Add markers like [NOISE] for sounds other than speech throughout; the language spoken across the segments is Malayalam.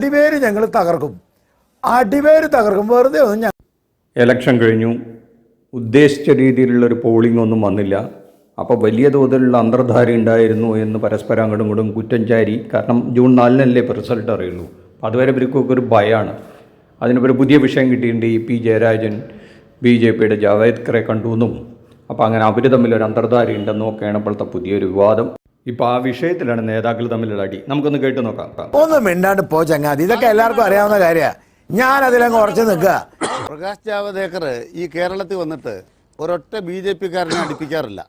അടിവേര് ഞങ്ങൾ തകർക്കും. അടിവേര് തകർക്കും. വെറുതെ ഒന്നും ഞങ്ങൾ ഇലക്ഷൻ കഴിഞ്ഞു. ഉദ്ദേശിച്ച രീതിയിലുള്ള ഒരു പോളിംഗ് ഒന്നും വന്നില്ല. അപ്പോൾ വലിയ തോതിലുള്ള അന്തർധാര ഉണ്ടായിരുന്നു എന്ന് പരസ്പരം അങ്ങോട്ടും ഇങ്ങോട്ടും കുറ്റം ചാരി. കാരണം ജൂൺ നാലിനല്ലേ ഇപ്പോൾ റിസൾട്ട് അറിയുള്ളൂ. അപ്പോൾ അതുവരെ ഇവർക്കൊക്കെ ഒരു ഭയമാണ് അതിനിപ്പോൾ ഒരു പുതിയ വിഷയം കിട്ടിയിട്ടുണ്ട് ഈ പി ജയരാജൻ ബി ജെ പിയുടെ ജാവേദ്കറെ കണ്ടു എന്നും. അപ്പോൾ അങ്ങനെ അവർ തമ്മിൽ ഒരു അന്തർധാര ഉണ്ടെന്നും ഒക്കെയാണ് ഇപ്പോഴത്തെ പുതിയൊരു വിവാദം. ഇപ്പോൾ ആ വിഷയത്തിലാണ് നേതാക്കൾ തമ്മിലുള്ള അടി. നമുക്കൊന്ന് കേട്ട് നോക്കാം. ഒന്നും മിണ്ടാണ്ട് പോ ചങ്ങാതി. ഇതൊക്കെ എല്ലാവർക്കും അറിയാവുന്ന കാര്യമാണ് ഞാൻ അതിലങ്ങ് ഉറച്ചു നിൽക്കുക. പ്രകാശ് ജാവദേക്കർ ഈ കേരളത്തിൽ വന്നിട്ട് ഒരൊറ്റ ബി ജെ പിക്കാരനെ അടുപ്പിക്കാറില്ല.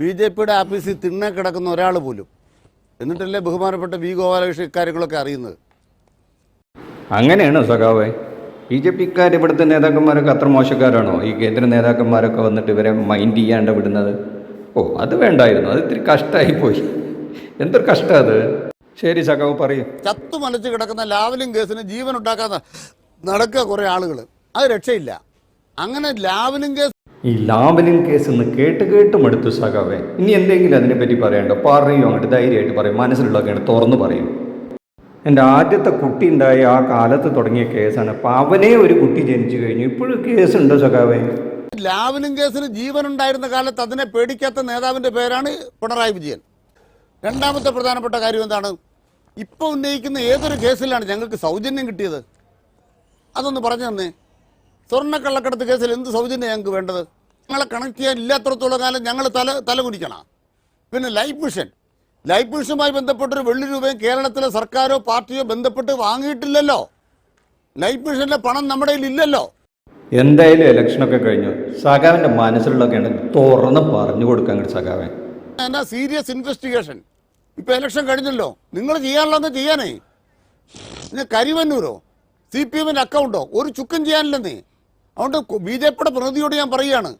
ബി ജെ പിയുടെ ആഫീസിൽ തിണ്ണ കിടക്കുന്ന ഒരാൾ പോലും. എന്നിട്ടല്ലേ ബഹുമാനപ്പെട്ട വി ഗോപാലകൃഷ്ണൻ ഇക്കാര്യങ്ങളൊക്കെ അറിയുന്നത്? അങ്ങനെയാണ് സഖാവേ? ബി ജെ പിക്കാർ ഇവിടുത്തെ നേതാക്കന്മാരൊക്കെ അത്ര മോശക്കാരാണോ? ഈ കേന്ദ്ര നേതാക്കന്മാരൊക്കെ വന്നിട്ട് ഇവരെ മൈൻഡ് ചെയ്യാണ്ട് വിടുന്നത്? ഓ അത് വേണ്ടായിരുന്നു. അത് ഇത്തിരി കഷ്ടമായി പോയി. എന്തൊരു കഷ്ടം അത്? ശരി സഖാവ് പറയും. ചത്തു മലച്ച് കിടക്കുന്ന ലാവലിംഗ് കേസിന് ജീവൻ ഉണ്ടാക്കാൻ നടക്കുക കുറേ ആളുകൾ അത് രക്ഷയില്ല. അങ്ങനെ ലാവലിംഗ് കേസ് ഈ ലാവലിൻ കേസ് എന്ന് കേട്ട് കേട്ട് മടുത്തു സഖാവേ. ഇനി എന്തെങ്കിലും അതിനെപ്പറ്റി പറയണ്ടോ? പറയും അങ്ങോട്ട് ധൈര്യമായിട്ട് പറയും. മനസ്സിലുള്ളതൊക്കെയാണ് തുറന്നു പറയും. എന്റെ ആദ്യത്തെ കുട്ടി ഉണ്ടായ ആ കാലത്ത് തുടങ്ങിയ കേസാണ്. അപ്പം അവനെ ഒരു കുട്ടി ജനിച്ചു കഴിഞ്ഞു. ഇപ്പോഴും കേസുണ്ടോ സഖാവേ? ലാവലിംഗ് കേസിൽ ജീവൻ ഉണ്ടായിരുന്ന കാലത്ത് അതിനെ പേടിക്കാത്ത നേതാവിന്റെ പേരാണ് പിണറായി വിജയൻ. രണ്ടാമത്തെ പ്രധാനപ്പെട്ട കാര്യം എന്താണ്? ഇപ്പോൾ ഉന്നയിക്കുന്ന ഏതൊരു കേസിലാണ് ഞങ്ങൾക്ക് സൗജന്യം കിട്ടിയത്? അതൊന്ന് പറഞ്ഞു തന്നെ. സ്വർണക്കള്ളക്കടത്ത് കേസിൽ എന്ത് സൗജന്യം ഞങ്ങൾക്ക് വേണ്ടത്? ഞങ്ങളെ കണക്ട് ചെയ്യാൻ ഇല്ലാത്തടത്തോളം കാലം ഞങ്ങൾ തല തല കുടിക്കണം പിന്നെ ലൈഫ് മിഷൻ. ലൈഫ് മിഷനുമായി ബന്ധപ്പെട്ടൊരു വെള്ളി രൂപയും കേരളത്തിലെ സർക്കാരോ പാർട്ടിയോ ബന്ധപ്പെട്ട് വാങ്ങിയിട്ടില്ലല്ലോ. ലൈഫ് മിഷന്റെ പണം നമ്മുടെ ഇല്ലല്ലോ. എന്തായാലും ഇലക്ഷനൊക്കെ കഴിഞ്ഞു. സഖാവിന്റെ മനസ്സിലുള്ളതൊക്കെയാണ് തുറന്ന് പറഞ്ഞു കൊടുക്കാൻ അങ്ങോട്ട് സഖാവേ. എന്നാ സീരിയസ് ഇൻവെസ്റ്റിഗേഷൻ ഇപ്പൊ ഇലക്ഷൻ കഴിഞ്ഞല്ലോ. നിങ്ങൾ ചെയ്യാനുള്ളതെന്ന് ചെയ്യാനേ? പിന്നെ കരിവന്നൂരോ? സി പി എമ്മിന്റെ അക്കൗണ്ടോ ഒരു ചുക്കും ചെയ്യാനില്ലെന്നേ. അതുകൊണ്ട് ബി ജെ പിയുടെ പ്രതിനിധിയോട് ഞാൻ പറയുകയാണ്.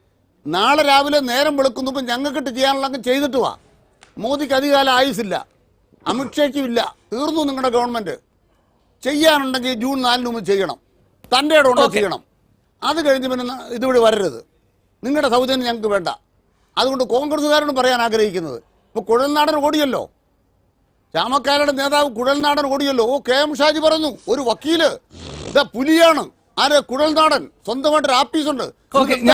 നാളെ രാവിലെ നേരം വെളുക്കുമ്പോൾ ഞങ്ങൾക്കിട്ട് ചെയ്യാനുള്ള അങ്ങ് ചെയ്തിട്ട് വാ. മോദിക്ക് അധികാല ആയുസില്ല അമിത്ഷയ്ക്കും ഇല്ല തീർന്നു നിങ്ങളുടെ ഗവൺമെന്റ് ചെയ്യാനുണ്ടെങ്കിൽ ജൂൺ നാലിന് മുമ്പ് ചെയ്യണം. തന്റെ ഇടമുണ്ടോ ചെയ്യണം. അത് കഴിഞ്ഞ് പിന്നെ ഇതുവഴി വരരുത്. നിങ്ങളുടെ സൗജന്യം ഞങ്ങൾക്ക് വേണ്ട. അതുകൊണ്ട് കോൺഗ്രസ്സുകാരോട് പറയാൻ ആഗ്രഹിക്കുന്നത് ഇപ്പോൾ കുഴൽനാടൻ ഓടിയല്ലോ. രാമക്കാരുടെ നേതാവ് കുഴൽനാടൻ ഓടിയല്ലോ. ഓ കെ എം ഷാജി പറഞ്ഞു ഒരു വക്കീൽ. ഇതാ പുലിയാണ്. ആര്? കുഴൽനാടൻ സ്വന്തമായിട്ട് ഒരു ആപ്പീസ് ഉണ്ട്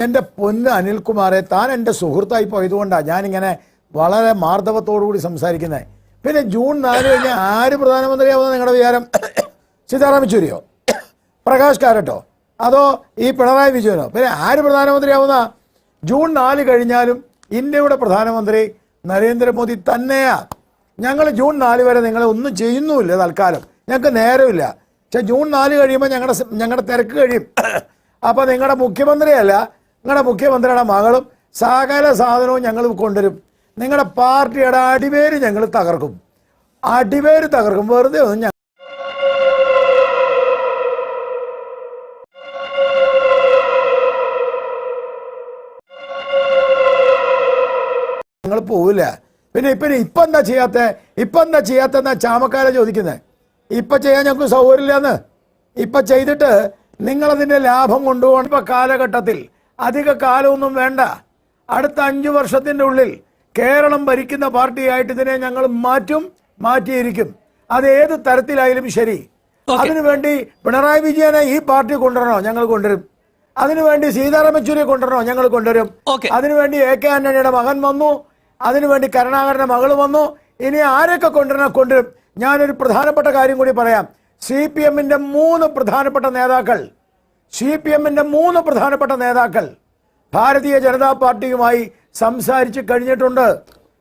എന്റെ പൊന്ന് അനിൽകുമാറെ താൻ എന്റെ സുഹൃത്തായി പോയതുകൊണ്ടാണ് ഞാനിങ്ങനെ വളരെ മാർദ്ദവത്തോടു കൂടി സംസാരിക്കുന്നത് പിന്നെ ജൂൺ നാല് കഴിഞ്ഞ് ആര് പ്രധാനമന്ത്രിയാവുന്ന നിങ്ങളുടെ വിചാരം? [COUGHS] സീതാറാം യെച്ചൂരിയോ? [COUGHS] പ്രകാശ് കാരട്ടോ? അതോ ഈ പിണറായി വിജയനോ? പിന്നെ ആര് പ്രധാനമന്ത്രിയാവുന്ന? ജൂൺ നാല് കഴിഞ്ഞാലും ഇന്ത്യയുടെ പ്രധാനമന്ത്രി നരേന്ദ്രമോദി തന്നെയാ. ഞങ്ങൾ ജൂൺ നാല് വരെ നിങ്ങളെ ഒന്നും ചെയ്യുന്നുമില്ല തൽക്കാലം. ഞങ്ങൾക്ക് നേരമില്ല. പക്ഷെ ജൂൺ നാല് കഴിയുമ്പോൾ ഞങ്ങളുടെ ഞങ്ങളുടെ തിരക്ക് കഴിയും. അപ്പോൾ നിങ്ങളുടെ മുഖ്യമന്ത്രിയല്ല നിങ്ങളുടെ മുഖ്യമന്ത്രിയുടെ മകളും സകല സാധനവും ഞങ്ങൾ കൊണ്ടുവരും. നിങ്ങളുടെ പാർട്ടിയുടെ അടിവേര് ഞങ്ങൾ തകർക്കും. അടിവേര് തകർക്കും. വെറുതെ ഒന്നും ഞങ്ങൾ പോവില്ല. പിന്നെ ഇപ്പൊ ഇപ്പൊ എന്താ ചെയ്യാത്ത? ഇപ്പൊ എന്താ ചെയ്യാത്തെന്നാ ചാമക്കാരെ ചോദിക്കുന്നത് ഇപ്പൊ ചെയ്യാൻ ഞങ്ങൾക്ക് സൗകര്യമില്ലെന്ന്. ഇപ്പൊ ചെയ്തിട്ട് നിങ്ങളതിന്റെ ലാഭം കൊണ്ടുപോകണം. ഇപ്പൊ കാലഘട്ടത്തിൽ അധിക കാലമൊന്നും വേണ്ട. അടുത്ത അഞ്ചു വർഷത്തിന്റെ ഉള്ളിൽ കേരളം ഭരിക്കുന്ന പാർട്ടിയായിട്ട് ഇതിനെ ഞങ്ങൾ മാറ്റും മാറ്റിയിരിക്കും. അത് ഏത് തരത്തിലായാലും ശരി. അതിനുവേണ്ടി പിണറായി വിജയനെ ഈ പാർട്ടി കൊണ്ടുവരണോ? ഞങ്ങൾ കൊണ്ടുവരും. അതിനുവേണ്ടി സീതാറാം യെച്ചൂരിയെ കൊണ്ടുവരണോ? ഞങ്ങൾ കൊണ്ടുവരും. അതിനുവേണ്ടി എ കെ ആന്റണിയുടെ മകൻ വന്നു. അതിനുവേണ്ടി കരുണാകരന്റെ മകൾ വന്നു. ഇനി ആരൊക്കെ കൊണ്ടുവരണം കൊണ്ടുവരും? ഞാനൊരു പ്രധാനപ്പെട്ട കാര്യം കൂടി പറയാം. സി പി എമ്മിന്റെ മൂന്ന് പ്രധാനപ്പെട്ട നേതാക്കൾ. സി പി എമ്മിന്റെ മൂന്ന് പ്രധാനപ്പെട്ട നേതാക്കൾ ഭാരതീയ ജനതാ പാർട്ടിയുമായി സംസാരിച്ച് കഴിഞ്ഞിട്ടുണ്ട്.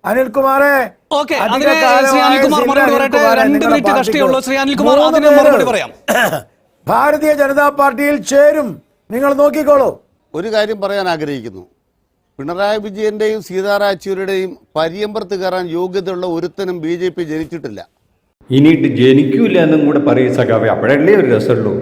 അനിൽകുമാറെ ഓക്കേ, അധിക ശ്രീ അനിൽകുമാർ മറുപടി പറയട്ടെ. രണ്ട് മിനിറ്റ് കഷ്ടേ പാർട്ടിക്ക്. ശ്രീ അനിൽകുമാർ മൂന്ന് മറുപടി പറയാം. ഭാരതീയ ജനതാ പാർട്ടിയിൽ ചേരും. നിങ്ങൾ നോക്കിക്കോളൂ. ഒരു കാര്യം പറയാൻ ആഗ്രഹിക്കുന്നു. പിണറായി വിജയന്റെയും സീതാറാച്ചൂരുടെയും പര്യമ്പർത്ത് കയറാൻ യോഗ്യതയുള്ള ഒരുത്തനും ബി ജെ പി ജനിച്ചിട്ടില്ല. ഇനിയിട്ട് ജനിക്കൂല എന്നും കൂടെ പറയും സഖാവേ. അപ്പോഴല്ലേ ഒരു രസമുള്ളൂ.